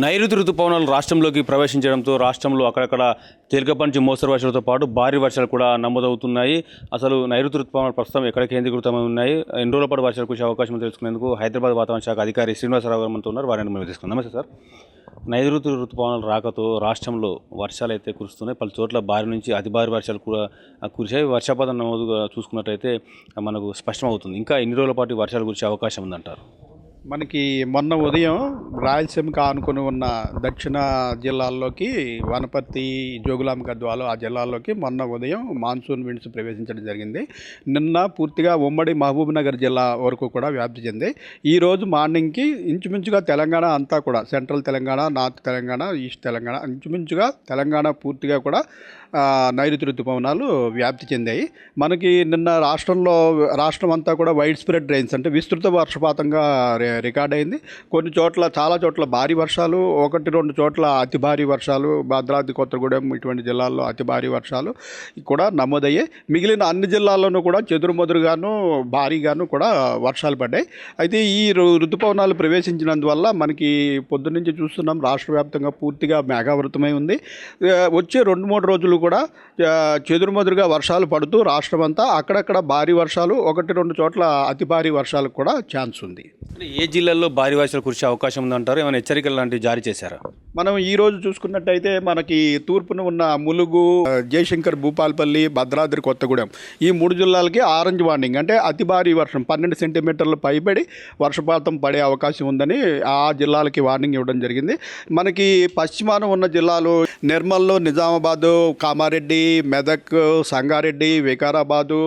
నైరుతి ఋతుపవనాలు రాష్ట్రంలోకి ప్రవేశించడంతో రాష్ట్రంలో అక్కడక్కడ తేలికపాటి నుంచి మోస్తరు వర్షాలతో పాటు భారీ వర్షాలు కూడా నమోదవుతున్నాయి. అసలు నైరుతి ఋతుపవనాలు ప్రస్తుతం ఎక్కడ కేంద్రీకృతమై ఉన్నాయి? ఎన్ని రోజుల పాటు వర్షాలు కురిసే అవకాశం తెలుసుకునేందుకు హైదరాబాద్ వాతావరణ శాఖ అధికారి శ్రీనివాసరావు గారు మనతో ఉన్నారు. వారిని మేము తీసుకుందాం. నమస్తే సార్. నైరుతి ఋతుపవనాలు రాకతో రాష్ట్రంలో వర్షాలు అయితే కురుస్తున్నాయి. పలు చోట్ల భారీ నుంచి అతి భారీ వర్షాలు కూడా కురిశాయి. వర్షపాతం నమోదుగా చూసుకున్నట్టయితే మనకు స్పష్టమవుతుంది. ఇంకా ఎన్ని రోజుల పాటు వర్షాలు కురిసే అవకాశం ఉందంటారు? మనకి మొన్న ఉదయం రాయలసీమకు ఆనుకుని ఉన్న దక్షిణ జిల్లాల్లోకి వనపర్తి జోగులాంబ గద్వాలు ఆ జిల్లాల్లోకి మొన్న ఉదయం మాన్సూన్ విండ్స్ ప్రవేశించడం జరిగింది. నిన్న పూర్తిగా ఉమ్మడి మహబూబ్నగర్ జిల్లా వరకు కూడా వ్యాప్తి చెంది. ఈ రోజు మార్నింగ్కి ఇంచుమించుగా తెలంగాణ అంతా కూడా central Telangana north Telangana east Telangana ఇంచుమించుగా తెలంగాణ పూర్తిగా కూడా నైరుతి ఋతుపవనాలు వ్యాప్తి చెందాయి. మనకి నిన్న రాష్ట్రంలో రాష్ట్రం అంతా కూడా వైడ్ స్ప్రెడ్ రైన్స్ అంటే విస్తృత వర్షపాతంగా రికార్డ్ అయింది కొన్ని చోట్ల చాలా చోట్ల భారీ వర్షాలు ఒకటి రెండు చోట్ల అతి భారీ వర్షాలు భద్రాద్రి కొత్తగూడెం ఇటువంటి జిల్లాల్లో అతి భారీ వర్షాలు కూడా నమోదయ్యాయి. మిగిలిన అన్ని జిల్లాల్లోనూ కూడా చెదురుమదురుగాను భారీగాను కూడా వర్షాలు పడ్డాయి. అయితే ఈ రు- ఋతుపవనాలు ప్రవేశించినందువల్ల మనకి పొద్దున్నుంచి చూస్తున్నాం రాష్ట్ర వ్యాప్తంగా పూర్తిగా మేఘావృతమై ఉంది. వచ్చే రెండు మూడు రోజులు కూడా చెదురుమదురుగా వర్షాలు పడుతూ రాష్ట్రం అంతా అక్కడక్కడ భారీ వర్షాలు ఒకటి రెండు చోట్ల అతి భారీ వర్షాలకు కూడా ఛాన్స్ ఉంది. ఏ జిల్లాల్లో భారీ వర్షాలు కురిసే అవకాశం ఉంది ఉందంటారు ఏమైనా హెచ్చరికలు లాంటివి జారీ చేశారా? మనం ఈరోజు చూసుకున్నట్టయితే మనకి తూర్పున ఉన్న ములుగు జయశంకర్ భూపాల్పల్లి భద్రాద్రి కొత్తగూడెం ఈ మూడు జిల్లాలకి ఆరెంజ్ వార్నింగ్. అంటే అతి భారీ వర్షం పన్నెండు సెంటీమీటర్లు పైబడి వర్షపాతం పడే అవకాశం ఉందని ఆ జిల్లాలకి వార్నింగ్ ఇవ్వడం జరిగింది. మనకి పశ్చిమాన ఉన్న జిల్లాలు నిర్మల్లో నిజామాబాదు కామారెడ్డి మెదక్ సంగారెడ్డి వికారాబాదు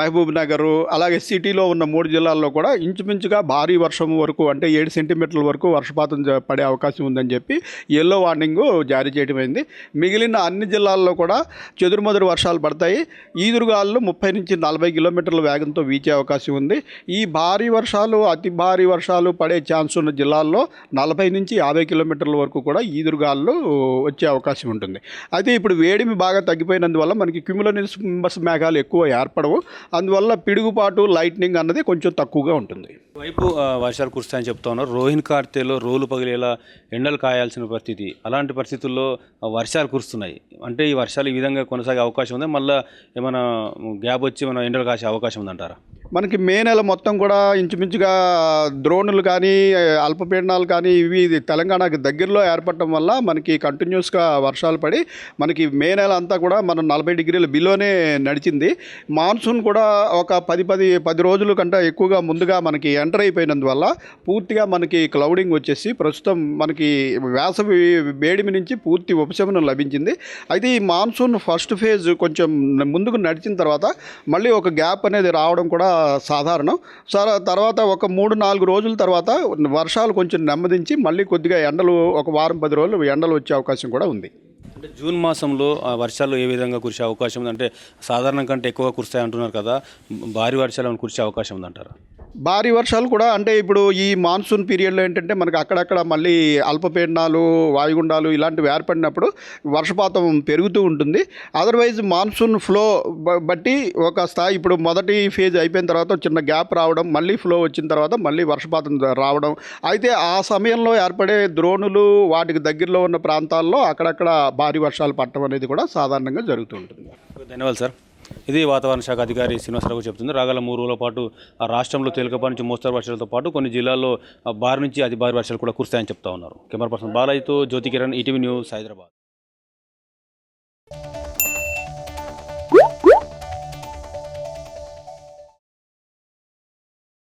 మహబూబ్నగరు మహబూబ్ అలాగే సిటీలో ఉన్న మూడు జిల్లాల్లో కూడా ఇంచుమించుగా భారీ వర్షం వరకు అంటే ఏడు సెంటీమీటర్ల వరకు వర్షపాతం పడే అవకాశం ఉందని చెప్పి ఎల్లో వార్నింగ్ జారీ చేయడమైంది మిగిలిన అన్ని జిల్లాల్లో కూడా చెదురుమదురు వర్షాలు పడతాయి. ఈదురుగాలు ముప్పై నుంచి నలభై కిలోమీటర్ల వేగంతో వీచే అవకాశం ఉంది. ఈ భారీ వర్షాలు అతి భారీ వర్షాలు పడే ఛాన్స్ ఉన్న జిల్లాల్లో నలభై నుంచి యాభై కిలోమీటర్ల వరకు కూడా ఈదురుగాలు వచ్చే అవకాశం ఉంటుంది. అయితే ఇప్పుడు వేడిమి బాగా తగ్గిపోయినందువల్ల మనకి క్యూములోనింబస్ మేఘాలు ఎక్కువ ఏర్పడవు. అందువల్ల పిడుగుపాటు లైట్నింగ్ అన్నది కొంచెం తక్కువగా ఉంటుంది. వైపు వర్షాలు కురుస్తాయని చెప్తా ఉన్నారు. రోహిన్ కార్తెలో రోలు పగిలేలా ఎండలు చేయాల్సిన పరిస్థితి. అలాంటి పరిస్థితుల్లో వర్షాలు కురుస్తున్నాయి. అంటే ఈ వర్షాలు ఈ విధంగా కొనసాగే అవకాశం ఉంది? మళ్ళీ ఏమైనా గ్యాప్ వచ్చి మన ఎండలు కాసే అవకాశం ఉందంటారా? మనకి మే నెల మొత్తం కూడా ఇంచుమించుగా ద్రోణులు కానీ అల్పపీడనాలు కానీ ఇవి ఇది తెలంగాణకి దగ్గరలో ఏర్పడటం వల్ల మనకి కంటిన్యూస్గా వర్షాలు పడి మనకి మే నెల అంతా కూడా మనం నలభై డిగ్రీల బిలోనే నడిచింది. మాన్సూన్ కూడా ఒక పది పది పది రోజుల కంటే ఎక్కువగా ముందుగా మనకి ఎంటర్ అయిపోయినందువల్ల పూర్తిగా మనకి క్లౌడింగ్ వచ్చేసి ప్రస్తుతం మనకి వేసవి వేడిమి నుంచి పూర్తి ఉపశమనం లభించింది. అయితే ఈ మాన్సూన్ ఫస్ట్ ఫేజ్ కొంచెం ముందుకు నడిచిన తర్వాత మళ్ళీ ఒక గ్యాప్ అనేది రావడం కూడా సాధారణం. సర తర్వాత ఒక మూడు నాలుగు రోజుల తర్వాత వర్షాలు కొంచెం నెమ్మదించి మళ్ళీ కొద్దిగా ఎండలు ఒక వారం పది రోజులు ఎండలు వచ్చే అవకాశం కూడా ఉంది. అంటే జూన్ మాసంలో ఆ, వర్షాలు ఏ విధంగా కురిసే అవకాశం ఉంది? అంటే సాధారణం కంటే ఎక్కువ కురుస్తాయి అంటున్నారు కదా భారీ వర్షాలు కురిసే అవకాశం ఉందంటారా? భారీ వర్షాలు కూడా అంటే ఇప్పుడు ఈ మాన్సూన్ పీరియడ్లో ఏంటంటే మనకి అక్కడక్కడ మళ్ళీ అల్పపీడనాలు వాయుగుండాలు ఇలాంటివి ఏర్పడినప్పుడు వర్షపాతం పెరుగుతూ ఉంటుంది. అదర్వైజ్ మాన్సూన్ ఫ్లో బట్టి ఒక స్థాయి ఇప్పుడు మొదటి ఫేజ్ అయిపోయిన తర్వాత చిన్న గ్యాప్ రావడం మళ్ళీ ఫ్లో వచ్చిన తర్వాత మళ్ళీ వర్షపాతం రావడం. అయితే ఆ సమయంలో ఏర్పడే ద్రోణులు వాటికి దగ్గరలో ఉన్న ప్రాంతాల్లో అక్కడక్కడ భారీ వర్షాలు పట్టడం అనేది కూడా సాధారణంగా జరుగుతూ ఉంటుంది. ధన్యవాదాలు సార్. ఇది వాతావరణ శాఖ అధికారి శ్రీనివాసరావు చెబుతుంది రాగల మూడు రోజుల పాటు రాష్ట్రంలో తేలికపాటి నుంచి మోస్తరు వర్షాలతో పాటు కొన్ని జిల్లాల్లో భారీ నుంచి అతి భారీ వర్షాలు కూడా కురుస్తాయని చెప్తా ఉన్నారు. కెమెరా పర్సన్ బాలయ్యతో జ్యోతి కిరణ్ ఈటీవీ న్యూస్ హైదరాబాద్.